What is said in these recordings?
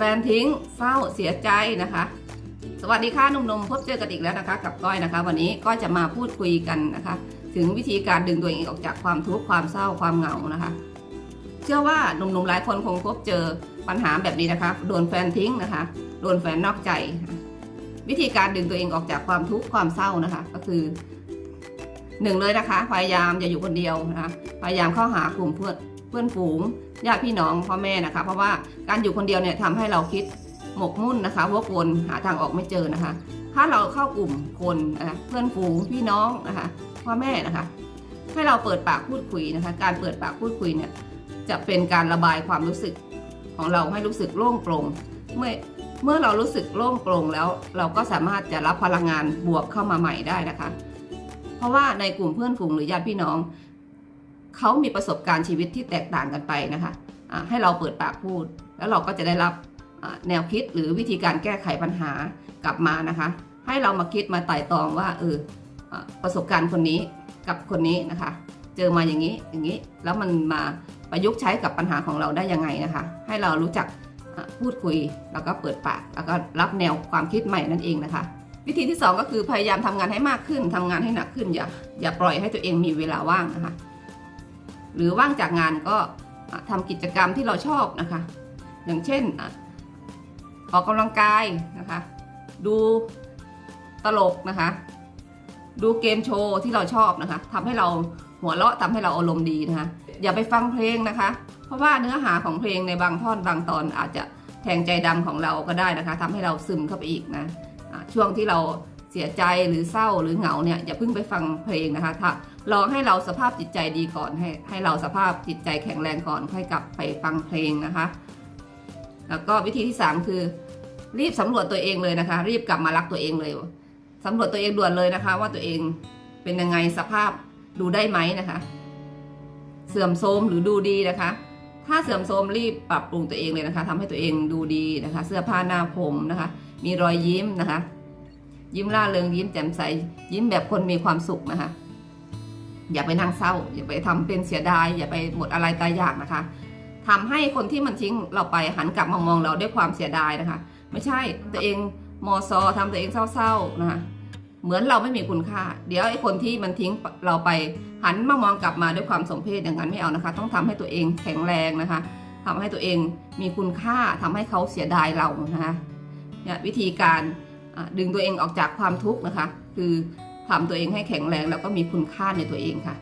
ฟนทิ้งเศร้าเสียใจนะคะ สวัสดีค่ะหนุ่มๆพบเจอกันอีกแล้วนะคะ กับก้อยนะคะ วันนี้ก็จะมาพูดคุยกันนะคะ ถึงวิธีการดึงตัวเองออกจากความทุกข์ความเศร้าความเหงานะคะ เชื่อว่าหนุ่มๆหลายคนคงพบเจอปัญหาแบบนี้นะคะโดนแฟนทิ้งนะคะโดนแฟนนอกใจ วิธีการดึงตัวเองออกจากความทุกข์ความเศร้านะคะ ก็คือหนึ่งเลยนะคะ พยายามอย่าอยู่คนเดียวนะคะพยายามเข้าหากลุ่มเพื่อน เพื่อนฝูงญาติพี่น้องพ่อแม่นะคะ เพราะว่าการอยู่คนเดียวเนี่ยทำให้เราคิดหมกมุ่นนะคะวกวนหาทางออกไม่เจอนะคะ ถ้าเราเข้ากลุ่มคนนะคะเพื่อนฝูงพี่น้องนะคะพ่อแม่นะคะให้เราเปิดปากพูดคุยนะคะ การเปิดปากพูดคุยเนี่ยจะเป็นการระบายความรู้สึกของเราให้รู้สึกโล่งโปร่งเมื่อเมื่อเรารู้สึกโล่งโปร่งแล้ว เราก็สามารถจะรับพลังงานบวกเข้ามาใหม่ได้นะคะ เพราะว่าในกลุ่มเพื่อนฝูงหรือญาติพี่น้อง เขามีประสบการณ์ชีวิตที่แตกต่างกันไปนะคะอ่าให้เราเปิดปากพูด แล้วเราก็จะได้รับแนวคิดหรือวิธีการแก้ไขปัญหากลับมานะคะ ให้เรามาคิดมาไต่ตองว่าเออประสบการณ์คนนี้กับคนนี้นะคะ เจอมาอย่างนี้อย่างนี้แล้วมันมาประยุกต์ใช้กับปัญหาของเราได้ยังไงนะคะ ให้เรารู้จักพูดคุยแล้วก็เปิดปากแล้วก็รับแนวความคิดใหม่นั่นเองนะคะ วิธีที่สองก็คือพยายามทำงานให้มากขึ้นทำงานให้หนักขึ้นอย่าอย่าปล่อยให้ตัวเองมีเวลาว่างนะคะ หรือว่างจากงานก็ทำกิจกรรมที่เราชอบนะคะ อย่างเช่นออกกำลังกายนะคะ ดูตลกนะคะ ดูเกมโชว์ที่เราชอบนะคะทำให้เราหัวเราะทำให้เราอารมณ์ดีนะคะ อย่าไปฟังเพลงนะคะ เพราะว่าเนื้อหาของเพลงในบางท่อนบางตอนอาจจะแทงใจดำของเราก็ได้นะคะทำให้เราซึมเข้าไปอีกนะะช่วงที่เราเสียใจหรือเศร้าหรือเหงาเนี่ยอย่าเพิ่งไปฟังเพลงนะคะถ้า ลองให้เราสภาพจิตใจดีก่อนให้ให้เราสภาพจิตใจแข็งแรงก่อนค่อยกลับไปฟังเพลงนะคะ แล้วก็วิธีที่สามคือ รีบสำรวจตัวเองเลยนะคะ รีบกลับมารักตัวเองเลยสำรวจตัวเองด่วนเลยนะคะ ว่าตัวเองเป็นยังไงสภาพดูได้ไหมนะคะ เสื่อมโทรมหรือดูดีนะคะ ถ้าเสื่อมโทรมรีบปรับปรุงตัวเองเลยนะคะทำให้ตัวเองดูดีนะคะ เสื้อผ้าหน้าผมนะคะ มีรอยยิ้มนะคะ ยิ้มร่าเริงยิ้มแจ่มใสยิ้มแบบคนมีความสุขนะคะ อย่าไปนั่งเศร้า อย่าไปทำเป็นเสียดาย อย่าไปหมดอะไรตายอยากนะคะทำให้คนที่มันทิ้งเราไปหันกลับมามองเราด้วยความเสียดายนะคะ ไม่ใช่ตัวเองมอซอทำตัวเองเศร้าๆนะคะเหมือนเราไม่มีคุณค่า เดี๋ยวไอ้คนที่มันทิ้งเราไปหันมามองกลับมาด้วยความสมเพชอย่างนั้นไม่เอานะคะ ต้องทำให้ตัวเองแข็งแรงนะคะทำให้ตัวเองมีคุณค่าทำให้เขาเสียดายเรานะคะเนี่ยวิธีการดึงตัวเองออกจากความทุกข์นะคะ คือ ทำตัวเองให้แข็งแรงแล้วก็มีคุณค่าในตัวเองค่ะ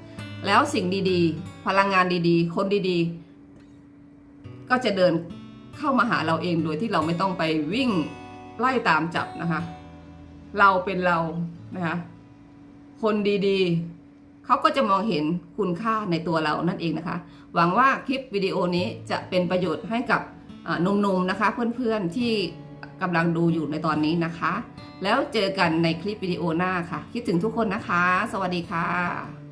แล้วสิ่งดีๆ พลังงานดีๆ คนดีๆ ก็จะเดินเข้ามาหาเราเองโดยที่เราไม่ต้องไปวิ่งไล่ตามจับนะคะ เราเป็นเรานะคะคนดีๆ เขาก็จะมองเห็นคุณค่าในตัวเรานั่นเองนะคะ หวังว่าคลิปวิดีโอนี้จะเป็นประโยชน์ให้กับหนุ่มๆนะคะ เพื่อนๆที่ กำลังดูอยู่ในตอนนี้นะคะ แล้วเจอกันในคลิปวิดีโอหน้าค่ะ คิดถึงทุกคนนะคะ สวัสดีค่ะ